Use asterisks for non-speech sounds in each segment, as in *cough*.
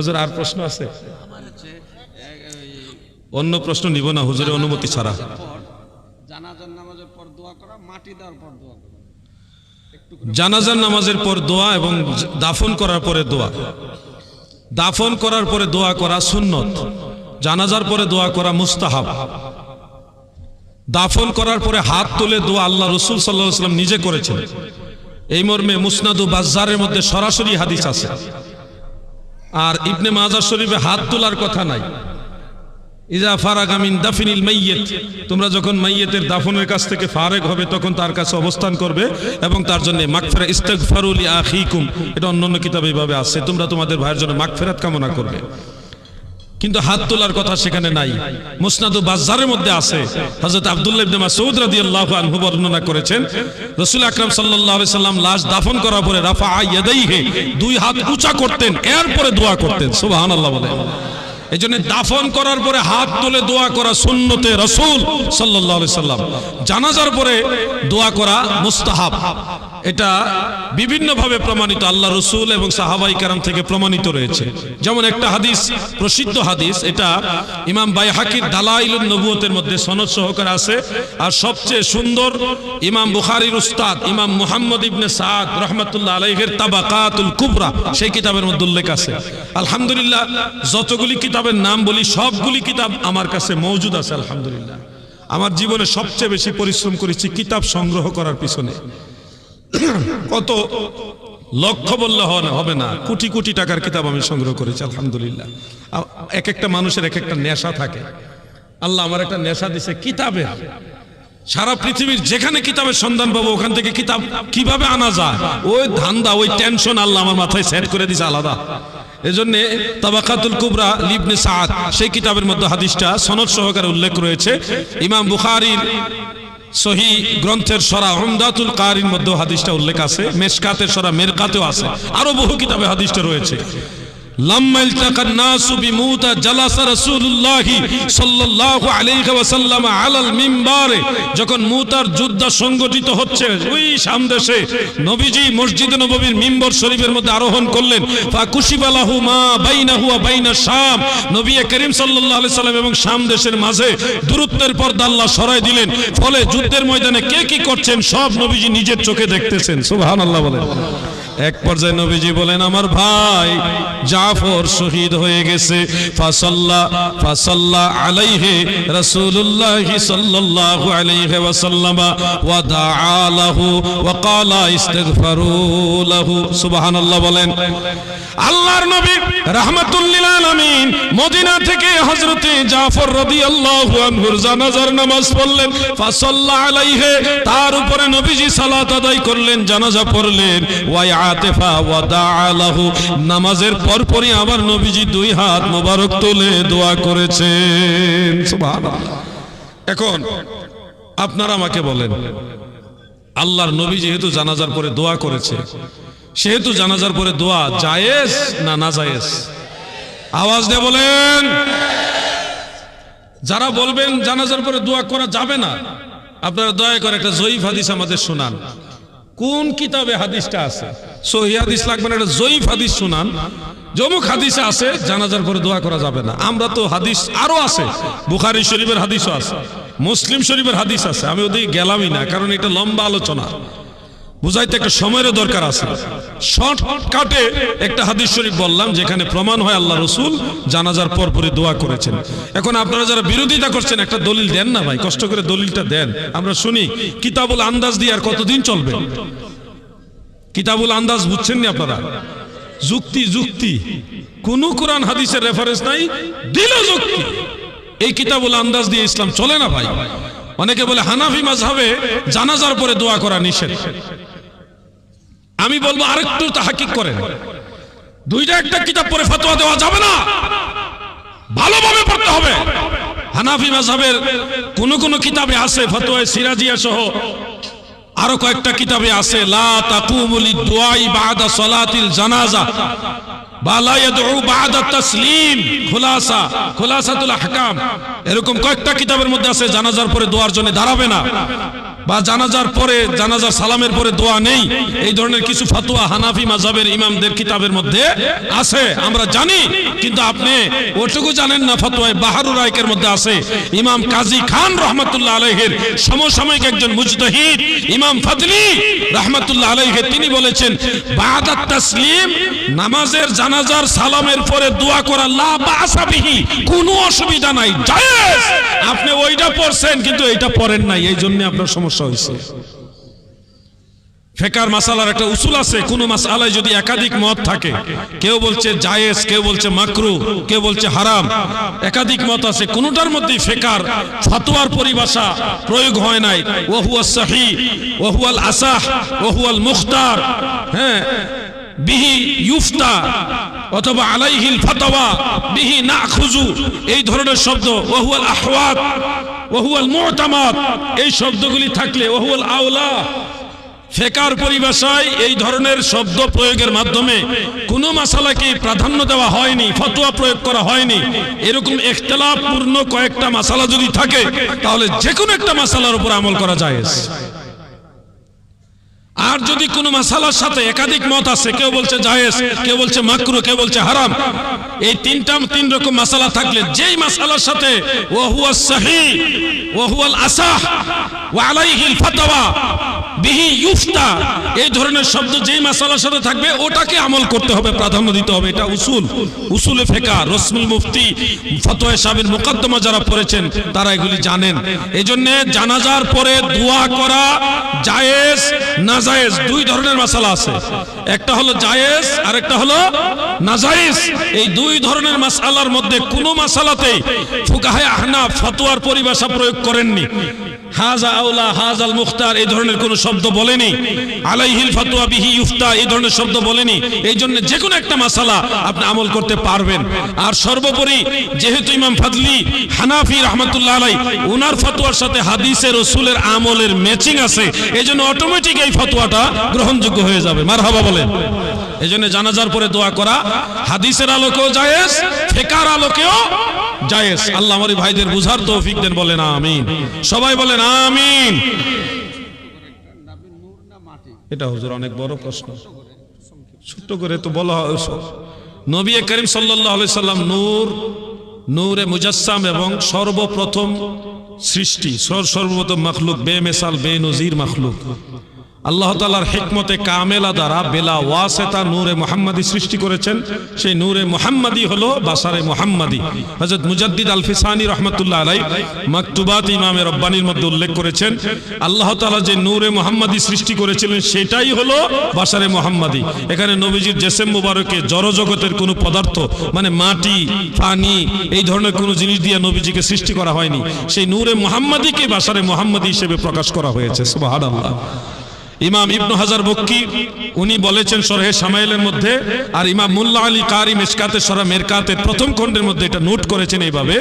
হুজুর আর প্রশ্ন আছে? অন্য প্রশ্ন নিব না হুজুরের অনুমতি ছাড়া। জানাজার নামাজের পর দোয়া করা মাটি দেওয়ার পর দোয়া করা। জানাজার নামাজের পর দোয়া এবং দাফন করার পরে দোয়া। দাফন করার পরে দোয়া করা সুন্নত। জানাজার পরে দোয়া করা মুস্তাহাব। দাফন করার পরে হাত তুলে দোয়া আল্লাহ রসুল সাল্লাহ সাল্লাম নিজে করেছেন। এই মর্মে মুসনাদু বাজারের মধ্যে সরাসরি হাদিস আছে। আর ইবনে মাজার শরীফে হাত তোলার কথা নাই। ইজা ফারাক আমিন দাফিনিল মাইয়েত, তোমরা যখন মাইয়েতের দাফনের কাছ থেকে ফারেক হবে, তখন তার কাছে অবস্থান করবে এবং তার জন্য মাগফিরা ইস্তেগফারুল আখিকুম, এটা অন্য অন্য কিতাবে এইভাবে আছে, তোমরা তোমাদের ভাইয়ের জন্য মাগফিরাত কামনা করবে। কিন্তু হাত তোলার কথা সেখানে নাই। মুসনাদু বাজারের মধ্যে আছে। হযরত আব্দুল্লাহ ইবনে মাসউদ রাদিয়াল্লাহু আনহু বর্ণনা করেছেন, রাসূল আকরাম সাল্লাল্লাহু আলাইহি সাল্লাম লাশ দাফন করার পরে রাফা ইয়াদাইহি, দুই হাত উঁচা করতেন, এরপরে দোয়া করতেন। সুবহানাল্লাহ বলে। এই জন্য দাফন করার পরে হাত তুলে দোয়া করা সুন্নতে রসুল সাল্লাহ সাল্লাম। জানাজার পরে দোয়া করা মুস্তাহাব। এটা বিভিন্নভাবে প্রমাণিত, আল্লাহ রসুল এবং সাহাবাই কারাম থেকে প্রমাণিত রয়েছে। যেমন একটা হাদিস, প্রসিদ্ধ হাদিস, এটা ইমাম বাই হাকির দালাইল নবুয়তের মধ্যে সনদ সহকারে আছে। আর সবচেয়ে সুন্দর ইমাম বুখারির উস্তাদ, ইমাম মুহাম্মদ ইবনে সাদ রহমতুল্লাহ আলাইহের তাবাকাতুল কুবরা, সেই কিতাবের মধ্যে উল্লেখ আছে। আলহামদুলিল্লাহ, যতগুলি কিতাবের নাম বলি, সবগুলি কিতাব আমার কাছে মৌজুদ আছে, আলহামদুলিল্লাহ। আমার জীবনে সবচেয়ে বেশি পরিশ্রম করেছি কিতাব সংগ্রহ করার পিছনে। *coughs* কত লক্ষ বললে হবে না। কোটি কোটি টাকার কিতাব আমি সংগ্রহ করেছি, আলহামদুলিল্লাহ। এক একটা মানুষের এক একটা নেশা থাকে। আল্লাহ আমার একটা নেশা দিছে, কিতাবে। সারা পৃথিবীর যেখানে কিতাবের সন্ধান পাবো, ওখান থেকে কিতাব কীভাবে আনা যায়? ওই ধান্দা, ওই টেনশন আল্লাহ আমার মাথায় সেট করে দিছে আলাদা। এজন্য তাবাকাতুল কুবরা লিবনে সাদ সেই কিতাবের মধ্যে হাদিসটা সনদ সহকারে উল্লেখ রয়েছে। ইমাম বুখারীর সহি গ্রন্থের সরা হমদাতুল কারির মধ্যে হাদিসটা উল্লেখ আছে মেসকাতের সরা মেরকাতেও আছে, আরও বহু কিতাবে হাদিসটা রয়েছে। لما التقى الناس بموتى جلس رسول الله صلى الله عليه وسلم على المنبر যখন মুতার যুদ্ধ সংগঠিত হচ্ছে ওই সামদেশে নবীজি মসজিদে নববীর মিম্বর শরীফের মধ্যে আরোহণ করলেন ফাকুশিবালাহু মা বাইনাহু ওয়া বাইনা শাম নবী করিম সাল্লাল্লাহু আলাইহি সাল্লাম এবং শাম দেশের মাঝে দূরত্বের পর্দা আল্লাহ সরাই দিলেন ফলে যুদ্ধের ময়দানে কে কি করছেন সব নবীজি নিজের চোখে দেখতেছেন সুবহানাল্লাহ বলেন এক পর্যায়ে নবীজি বলেন, আমার ভাই জাফর শহীদ হয়ে গেছে। ফাসাল্লা ফাসাল্লা আলাইহি রাসূলুল্লাহ সাল্লাল্লাহু আলাইহি ওয়াসাল্লাম ওয়া দাআ লাহু ওয়া ক্বালা ইস্তিগফারু লাহু। সুবহানাল্লাহ বলেন, আল্লাহর নবী রাহমাতুল লিল আলামিন মদিনা থেকে হযরতে জাফর রাদিয়াল্লাহু আনহুর জানাজার নামাজ পড়লেন। ফাসাল্লা আলাইহি তার উপরে নবীজি সালাত আদায় করলেন, জানাজা পড়লেন। ওয়া আতেফা ওয়া দাআ নামাজের পরপরই নবীজি দুই হাত মোবারক তুলে দোয়া করেছেন। এখন আপনারা আমাকে বলেন, আল্লাহর নবী যেহেতু জানাজার পরে দোয়া করেছে, সেহেতু জানাজার পরে দোয়া জায়েজ না না জায়েজ? আওয়াজ দিয়ে বলেন। যারা বলবেন জানাজার পরে দোয়া করা যাবে না, আপনারা দয়া করে একটা জয়ীফ হাদিস আমাদের শোনান। কোন কিতাবে হাদিসটা আছে? সহি হাদিস লাগবে না, এটা জয়ীফ হাদিস শুনান। জমুক হাদিসে আছে, জানাজার পরে দোয়া করা যাবে না। আমরা তো হাদিস আরও আছে, বুখারি শরীফের হাদিসও আছে, মুসলিম শরীফের হাদিস আছে। আমি ওদিকে গেলামই না, কারণ এটা লম্বা আলোচনা। বুঝাইতে একটা সময়ের দরকার আছে। শর্টকাটে একটা হাদিস শরীফ বললাম, যেখানে প্রমাণ হয় আল্লাহ রসুল জানাজার পর পরে দোয়া করেছেন। এখন আপনারা যারা বিরোধিতা করছেন, একটা দলিল দেন না ভাই, কষ্ট করে দলিলটা দেন। আমরা শুনি, কিতাবুল আন্দাজ দিয়ে আর কতদিন চলবে? কিতাবুল আন্দাজ বুঝছেন নি আপনারা? যুক্তি যুক্তি। কোন কোরআন হাদিসের রেফারেন্স নাই, দিল যুক্তি। এই কিতাবুল আন্দাজ দিয়ে ইসলাম চলে না ভাই? অনেকে বলে হানাফি মাঝহাবে জানাজার পরে দোয়া করা নিষেধ। আমি বলব আরেকটু তাহাকিক করেন। দুইটা একটা কিতাব পরে ফতোয়া দেওয়া যাবে না। ভালোভাবে পড়তে হবে। হানাফি মাযহাবের কোন কোন কিতাবে আছে ফতোয়া সিরাজিয়া সহ। আরও কয়েকটা কিতাবে আছে, লা তাকুমুলি দুআই বাদা সালাতিল জানাজা বালা ইয়াদউ বাদা তাসলিম, খুলাসা, খুলাসাতুল আহকাম। এরকম কয়েকটা কিতাবের মধ্যে আছে, জানাজার পরে দোয়ার জন্য দাঁড়াবে না। বা জানাজার পরে জানাজার সালামের পরে দোয়া নেই। এই ধরনের কিছু ফাতুয়া হানাফি মাযহাবের ইমামদের কিতাবের মধ্যে আছে। আমরা জানি, কিন্তু আপনি ওটুকু জানেন না ফতোয়ায় বাহারুর রায়কের মধ্যে আছে। ইমাম কাজী খান রহমাতুল্লাহ আলাইহের সমসাময়িক একজন মুজতাহিদ, ইমাম ফাদলি রহমাতুল্লাহ আলাইহে, তিনি বলেছেন বাদাত তাসলিম, নামাজের জানাজার সালামের পরে দোয়া করা লা বাসা বিহি, কোনো অসুবিধা নাই আপনি ওইটা পড়ছেন, কিন্তু এইটা পড়েন নাই, এই জন্য আপনার সমস্যা হয়েছে ফেকার মাসালার একটা উসুল আছে, কোন মাসালায় যদি একাধিক মত থাকে, কেউ বলছে জায়েজ, কেউ বলছে মাকরু, কেউ বলছে হারাম, একাধিক মত আছে, কোনটার মধ্যে ফেকার ফতোয়ার পরিভাষা প্রয়োগ হয় নাই। ওহুয়া সাহি, ওহুয়াল আসাহ, ওহুয়াল মুখতার হ্যাঁ বিহি ইউফতা, অথবা আলাইহিল ফাতাওয়া, বিহি না খুজু এই ধরনের শব্দ, ওহুয়াল আহওয়াত ওহুয়াল মুতামাদ। এই শব্দগুলি থাকলে ওহুয়াল আওলা। ফেকার পরিভাষায় এই ধরনের শব্দ প্রয়োগের মাধ্যমে কোনো মাসালাকে প্রাধান্য দেওয়া হয়নি, ফতোয়া প্রয়োগ করা হয়নি। এরকম একতলাপূর্ণ কয়েকটা মাসালা যদি থাকে, তাহলে যে কোনো একটা মাসালার উপর আমল করা যায়। আর যদি কোনো মাসালার সাথে একাধিক মত আছে, কেউ বলছে জায়েজ, কেউ বলছে মাকরু, কেউ বলছে হারাম, এই তিনটা, তিন রকম মাসালা থাকলে যেই মাসালার সাথে ওহুয়া সাহি ওহুয়াল আসাহ ওয়া আলাইহিল ফাতাওয়া বিহি ইউফতা, এই ধরনের শব্দ যেই মাসালার সাথে থাকবে, ওটাকে আমল করতে হবে, প্রাধান্য দিতে হবে। এটা উসুল, উসুলে ফেকা, রসমুল মুফতি, ফতোয়া সাহেবের মুকদ্দমা যারা পড়েছেন, তারা এগুলি জানেন। এজন্য জানাজার পরে দোয়া করা জায়েজ, না জায়েজ দুই ধরনের মাসালা আছে। একটা হলো জায়েজ আর একটা হলো নাজায়েজ। এই দুই ধরনের মাসালার মধ্যে কোনো মাসালাতেই ফুকাহে আহনাফ, ফতোয়ার পরিভাষা প্রয়োগ করেননি। হাজা আউলা হাজাল মুখতার এই ধরনের কোনো শব্দ বলেনি। আলাইহিল ফাতুয়া বিহি ইউফতা এই ধরনের শব্দ বলেনি। এই জন্য যে কোনো একটা মাসালা আপনি আমল করতে পারবেন। আর সর্বোপরি যেহেতু ইমাম ফাদলি হানাফি রহমতুল্লাহ আলাই উনার ফতোয়ার সাথে হাদিসের রসুলের আমলের ম্যাচিং আছে। এই জন্য অটোমেটিক এই ফতোয়াটা গ্রহণযোগ্য হয়ে যাবে। মার হাবা বলেন। এই জন্য জানাজার পরে দোয়া করা, হাদিসের আলোকেও জায়েজ, ফেকার আলোকেও জায়েজ। আল্লাহ আমার ভাইদের বুঝার তৌফিক দেন, বলেন আমিন। সবাই বলেন আমিন। এটা হুজুর অনেক বড় প্রশ্ন। ছোট্ট করে তো বলা নবী করিম আলাইহি সাল্লাম নূর, নূরে মুজাসসাম এবং সর্বপ্রথম সৃষ্টি, সর- সর্বপ্রথম মখলুক, বেমেসাল, বেনজির মখলুক। আল্লাহ তালার হিকমতে কামেলা দ্বারা বেলা ওয়াসেতা নূরে মোহাম্মদী সৃষ্টি করেছেন। সেই নূরে মোহাম্মদী হলো বাসারে মোহাম্মদী। হজরত মুজাদ্দিদ আল ফিসানি রহমতুল্লাহ আলাই মাকতুবাত ইমামে রব্বানির মধ্যে উল্লেখ করেছেন, আল্লাহ তালা যে নূরে মোহাম্মদী সৃষ্টি করেছিলেন সেটাই হলো বাসারে মোহাম্মদী। এখানে নবীজির জেসেম মুবারকে জড়জগতের কোনো পদার্থ মানে মাটি, পানি, এই ধরনের কোনো জিনিস দিয়ে নবীজিকে সৃষ্টি করা হয়নি। সেই নূরে মোহাম্মদীকে বাসারে মোহাম্মদী হিসেবে প্রকাশ করা হয়েছে, সুবহানাল্লাহ। ইমাম ইবনু হাজার বক্কি উনি বলেছেন সরহে সামাইলের মধ্যে আর ইমাম মুল্লা আলী কারি মেশকাতে সরা মেরকাতে প্রথম খণ্ডের মধ্যে এটা নোট করেছেন এইভাবে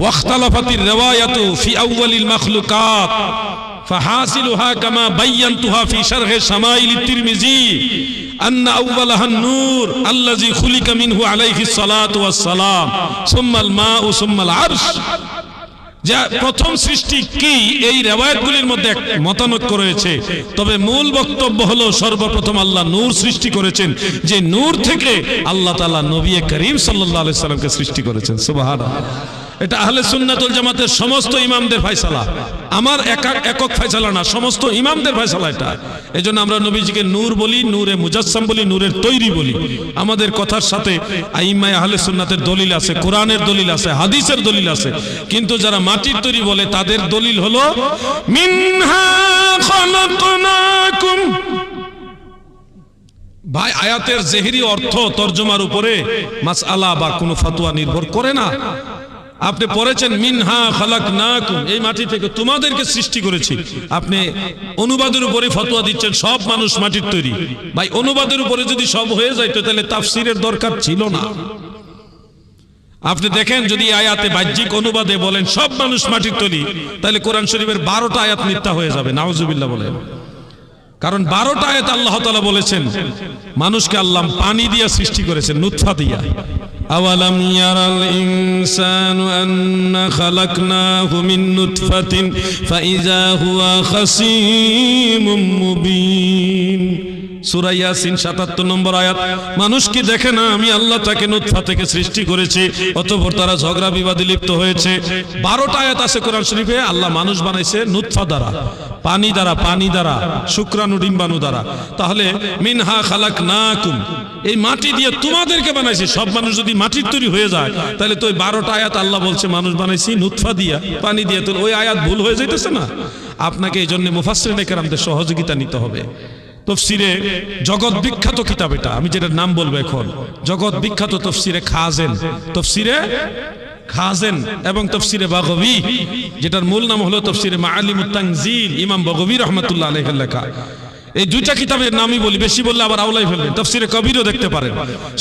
ওয়াখতালাফাতির রিওয়ায়াতু ফি আউয়ালিল মাখলুকাত فحاصلها كما بينتها في شرح شمائل الترمذي أن أولها النور الذي خلق منه عليه الصلاة والسلام ثم الماء ثم العرش যা প্রথম সৃষ্টি কি? এই রেওয়ায়তগুলির মধ্যে এক মতানৈক্য রয়েছে। তবে মূল বক্তব্য হলো, সর্বপ্রথম আল্লাহ নূর সৃষ্টি করেছেন, যে নূর থেকে আল্লাহ তাআলা নবী করিম সাল্লাল্লাহু আলাইহি সাল্লামকে সৃষ্টি করেছেন। সুবহানাল্লাহ। এটা আহলে সুন্নাতুল জামাতের সমস্ত ইমামদের ফয়সালা। আমার একা একক ফয়সালা না, সমস্ত ইমামদের ফয়সালা এটা। এজন্য আমরা নবীজিকে নূর বলি, নূরে মুজাসসাম বলি, নূরের তৈরি বলি। আমাদের কথার সাথে আইম্মায় আহলে সুন্নাতের দলিল আছে, কোরআনের দলিল আছে, হাদিসের দলিল আছে। কিন্তু যারা মাটির তৈরি বলে, তাদের দলিল হলো, মিনহা খালাকনাকুম। ভাই, আয়াতের জেহেরি অর্থ তর্জমার উপরে মাসআলা বা কোনো ফতোয়া নির্ভর করে না। আপনি পড়েছেন, মিনহা খালাক না এই মাটি থেকে তোমাদেরকে সৃষ্টি করেছি। আপনি অনুবাদের উপরে ফতোয়া দিচ্ছেন, সব মানুষ মাটির তৈরি। ভাই, অনুবাদের উপরে যদি সব হয়ে যাইতো তাহলে তাফসিরের দরকার ছিল না। আপনি দেখেন, যদি আয়াতে বাহ্যিক অনুবাদে বলেন সব মানুষ মাটির তৈরি, তাহলে কোরআন শরীফের বারোটা আয়াত মিথ্যা হয়ে যাবে, নাউজুবিল্লাহ বলেন। কারণ বারোটা আয়াত আল্লাহ তালা বলেছেন, মানুষকে আল্লাহ পানি দিয়া সৃষ্টি করেছেন নুৎফা দিয়া। أولم ير الإنسان أن خلقناه من نطفة فإذا هو خصيم مبين সূরা ইয়াসিন 77 নম্বর আয়াত মানুষ কি দেখে না আমি আল্লাহ তাকে নুতফা থেকে সৃষ্টি করেছি অতঃপর তারা ঝগড়া বিবাদে লিপ্ত হয়েছে 12টা আয়াত আছে কোরআন শরীফে আল্লাহ মানুষ বানাইছে নুতফা দ্বারা পানি দ্বারা পানি দ্বারা, শুক্রাণু ডিম্বাণু দ্বারা। তাহলে মিনহা খালাক না কুম এই মাটি দিয়ে তোমাদেরকে বানাইছি। সব মানুষ যদি মাটির তৈরি হয়ে যায়, তাহলে তো ওই বারোটা আয়াত আল্লাহ বলছে, মানুষ বানাইছি নুৎফা দিয়া, পানি দিয়ে। তো ওই আয়াত ভুল হয়ে যাইতেছে না? আপনাকে এই জন্য মুফাসরিন কেরামদের সহযোগিতা নিতে হবে। তফসিরে জগৎ বিখ্যাত কিতাব এটা। আমি যেটার নাম বলব এখন, জগৎ বিখ্যাত তফসিরে খাজেন। তফসিরে খাজেন এবং তফসিরে বাগবি, যেটার মূল নাম হলো তফসিরে মাআলিম তানজিল, ইমাম বাগবি রহমতুল্লাহ আলাইহির লেখা। এই দুইটা কিতাবের নামই বলি, বেশি বললে আবার আওলাই ফেলবেন, তফসিরে কবিরও দেখতে পারেন।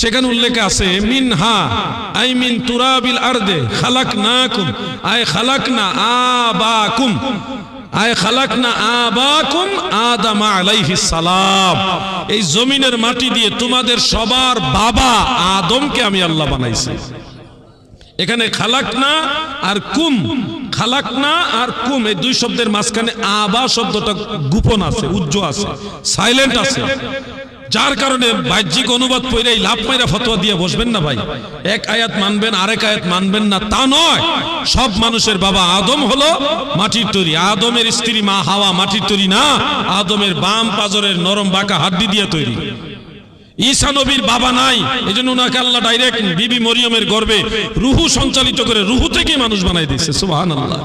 সেখানে উল্লেখ আছে, মিনহা, আই মিন তুরাবিল আরদে খালাকনাকুম, আই খালাকনা আবাকুম আয় খালাকনা আবাকুম আদম আলাইহিস সালাম। এই জমিনের মাটি দিয়ে তোমাদের সবার বাবা আদমকে আমি আল্লাহ বানাইছি। এখানে খালাকনা আর কুম। খালাকনা আর কুম, এই দুই শব্দের মাঝখানে আবা শব্দটা গোপন আছে, উজ্জ্ব আছে সাইলেন্ট আছে। যার কারণে বাহ্যিক অনুবাদ পইরাই লাভ মাইরা ফতোয়া দিয়ে বসবেন না ভাই। এক আয়াত মানবেন, আরেক আয়াত মানবেন না, তা নয়। সব মানুষের বাবা আদম হলো মাটির তৈরি। আদমের স্ত্রী মা হাওয়া মাটির তৈরি না, আদমের বাম পাজরের নরম বাঁকা হাড্ডি দিয়ে তৈরি। ঈসা নবীর বাবা নাই এই জন্য ওনাকে আল্লাহ ডাইরেক্ট বিবি মরিয়মের গর্বে রুহু সঞ্চালিত করে রুহু থেকে মানুষ বানাই দিয়েছে সুবাহান আল্লাহ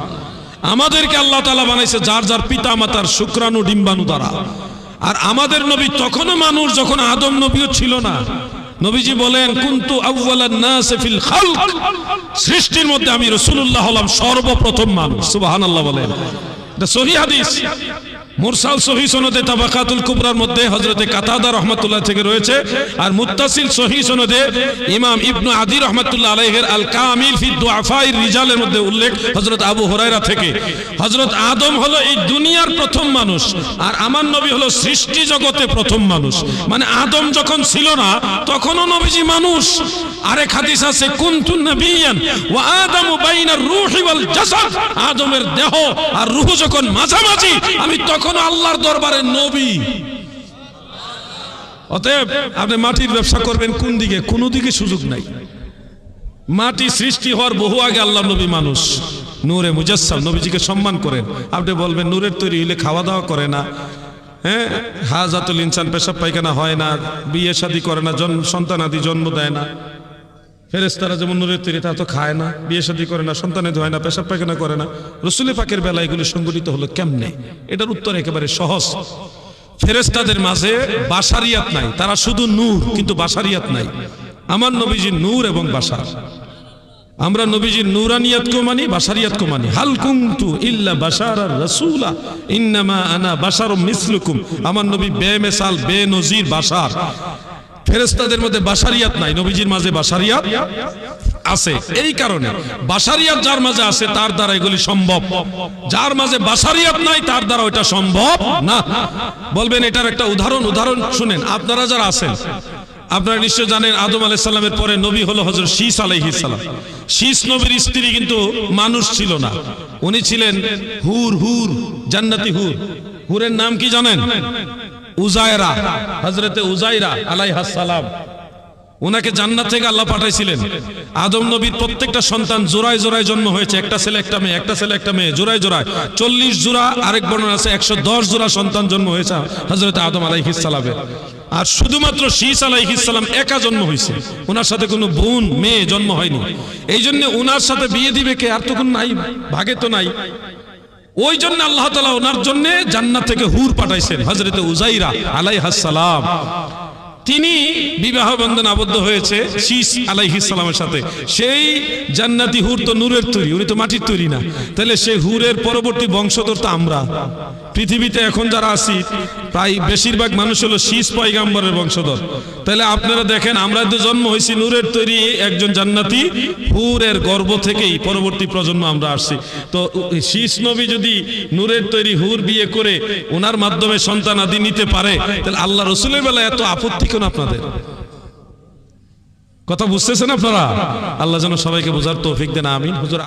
আমাদেরকে আল্লাহ তালা বানাইছে যার যার পিতা মাতার শুক্রাণু, ডিম্বাণু দ্বারা। আর আমাদের নবী তখনও মানুষ যখন আদম নবীও ছিল না। নবীজি বলেন, কুন্তু ফিল খালক। সৃষ্টির মধ্যে আমি রাসূলুল্লাহ হলাম সর্বপ্রথম মানুষ, সুবহানাল্লাহ বলেন। এটা সহিহ হাদিস। মুরসাল সহি সনদে তাবাকাতুল কুবরার মধ্যে হজরতে কাতাদা রহমতুল্লাহ থেকে রয়েছে। আর মুত্তাসিল সহি সনদে ইমাম ইবনু আদি রহমতুল্লাহ আলাইহের আল কামিল ফি দুআফাইর রিজালের মধ্যে উল্লেখ হজরত আবু হুরায়রা থেকে। হজরত আদম হলো এই দুনিয়ার প্রথম মানুষ আর আমার নবী হলো সৃষ্টি জগতে প্রথম মানুষ। মানে আদম যখন ছিল না, তখনও নবীজি মানুষ। আরেক হাদিস আছে, কুনতু নবিয়ান ওয়া আদামু বাইনার রূহি ওয়াল জাসাদ। আদমের দেহ আর রূহ যখন মাঝামাঝি, আমি তখন আল্লাহর দরবারে নবী। অতএব আপনি মাটির ব্যবসা করবেন কোন দিকে? কোন দিকে সুযোগ নাই। মাটি সৃষ্টি হওয়ার বহু আগে আল্লাহ নবী মানুষ। নূরে মুজাসসাম নবীজিকে সম্মান করেন। আপনি বলবেন, নূরের তৈরি হইলে খাওয়া দাওয়া করে না। হ্যাঁ? হাজাতুল ইনসান পেশাব পায়খানা হয় না। বিয়ে শাদী করে না জন্ম সন্তান আদি জন্ম দেয় না। ফেরেস্তারা যেমন নূরের তৈরি, তা তো খায় না, বিয়ে শাদী করে না, সন্তানে ধোয় না, পেশাব পায়খানা করে না। রসুলি পাকের বেলা এগুলি সংগঠিত হলো কেমনে? এটার উত্তর একেবারে সহজ। ফেরেস্তাদের মাঝে বাসারিয়াত নাই, তারা শুধু নূর, কিন্তু বাসারিয়াত নাই। আমার নবীজি নূর এবং বাসার আমরা নবীজির নূরানিয়াতকেও মানি, বাসারিয়াতকেও মানি। হাল কুমতু ইল্লা বাসার আর রাসূলা, ইন্নামা আনা বাসার মিসলুকুম। আমার নবী বেমেসাল, বেনজির বাসার। ফেরেস্তাদের মধ্যে বাসারিয়াত নাই, নবীজির মাঝে বাসারিয়াত আছে। এই কারণে বাসারিয়াত যার মাঝে আছে, তার দ্বারা এগুলি সম্ভব। যার মাঝে বাসারিয়াত নাই, তার দ্বারা ওইটা সম্ভব না। বলবেন, এটার একটা উদাহরণ উদাহরণ শুনেন। আপনারা যারা আছেন, আপনারা নিশ্চয় জানেন, আদম আলাইহিস সালামের পরে নবী হলো হযরত শীস আলাইহিস সালাম। শীস নবীর স্ত্রী কিন্তু মানুষ ছিল না। উনি ছিলেন হুর হুর, জান্নাতি হুর। হুরের নাম কি জানেন? উজায়রা হজরতে উজাইরা আলাইহাস সালাম। ওনাকে জান্নাত থেকে আল্লাহ পাঠাইছিলেন। আদম নবীর প্রত্যেকটা সন্তান জোড়ায় জোড়ায় জন্ম হয়েছে। একটা ছেলে, একটা মেয়ে, একটা ছেলে, একটা মেয়ে, জোড়ায় জোড়ায়। চল্লিশ জোড়া, আরেক বর্ণনা আছে, একশো দশ জোড়া সন্তান জন্ম হয়েছে হজরত আদম আলাইহিসালামের আর শুধুমাত্র শীস আলাইহিসালাম একা জন্ম হয়েছে। ওনার সাথে কোনো বোন, মেয়ে জন্ম হয়নি। এই জন্য ওনার সাথে বিয়ে দিবে কে? আর তো কোনো নাই, ভাগে তো নাই। ওই জন্য আল্লাহ তালা ওনার জন্য জান্নাত থেকে হুর পাঠাইছেন হজরত উজাইরা আলাইহাসালাম তিনি বিবাহ বন্ধন আবদ্ধ হয়েছে শীষ আলাইহিসালামের সাথে। সেই জান্নাতি হুর তো নূরের তৈরি, উনি তো মাটির তৈরি না। তাহলে সেই হুরের পরবর্তী বংশধর তো আমরা। পৃথিবীতে এখন যারা আছি, প্রায় বেশিরভাগ মানুষ হলো শীষ পয়গাম্বরের বংশধর। তাহলে আপনারা দেখেন, আমরা তো জন্ম হয়েছি নূরের তৈরি একজন জান্নাতি, হুরের গর্ভ থেকেই পরবর্তী প্রজন্ম আমরা আসছি। তো শীষ নবী যদি নূরের তৈরি হুর বিয়ে করে ওনার মাধ্যমে সন্তান আদি নিতে পারে, তাহলে আল্লাহ রসুলের বেলায় এত আপত্তি কেন আপনাদের? কথা বুঝতেছেন আপনারা? আল্লাহ যেন সবাইকে বোঝার তৌফিক দেন, আমিন। হুজুর